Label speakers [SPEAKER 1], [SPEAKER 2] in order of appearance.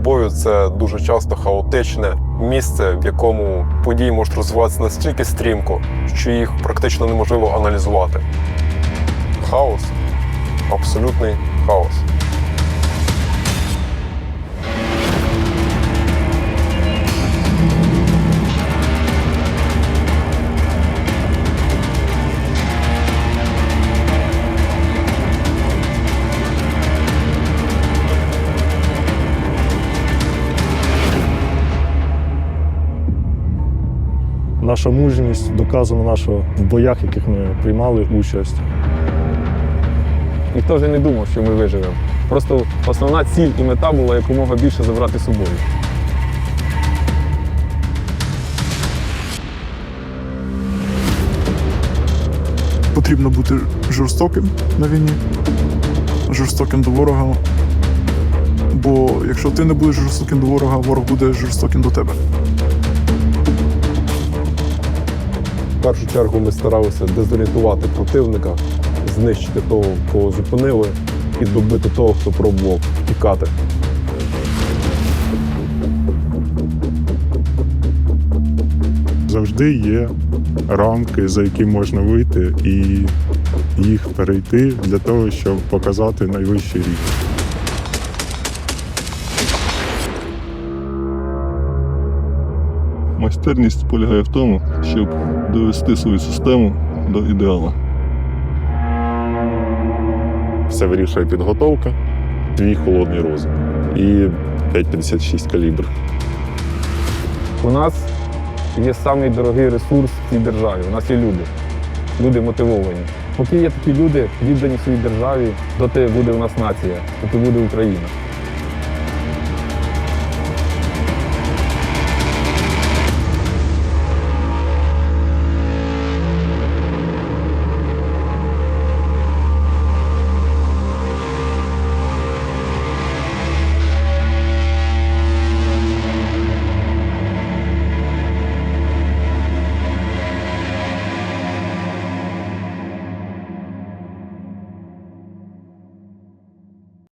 [SPEAKER 1] бою це дуже часто хаотичне місце, в якому події можуть розвиватися настільки стрімко, що їх практично неможливо аналізувати. Хаос, абсолютний хаос.
[SPEAKER 2] Наша мужність доказана наша в боях, в яких ми приймали участь.
[SPEAKER 3] Ніхто вже не думав, що ми виживемо. Просто основна ціль і мета була якомога більше забрати з собою.
[SPEAKER 4] Потрібно бути жорстоким на війні, жорстоким до ворога. Бо якщо ти не будеш жорстоким до ворога, ворог буде жорстоким до тебе.
[SPEAKER 1] В першу чергу ми старалися дезорієнтувати противника, знищити того, кого зупинили, і добити того, хто пробував тікати.
[SPEAKER 5] Завжди є рамки, за які можна вийти і їх перейти для того, щоб показати найвищий рівень.
[SPEAKER 6] Майстерність полягає в тому, щоб довести свою систему до ідеалу.
[SPEAKER 5] Все вирішує підготовка, твій холодний розум і 5,56 калібр.
[SPEAKER 3] У нас є самий дорогий ресурс в цій державі. У нас є люди. Люди мотивовані. Поки є такі люди, віддані своїй державі, доти буде у нас нація, доти буде Україна.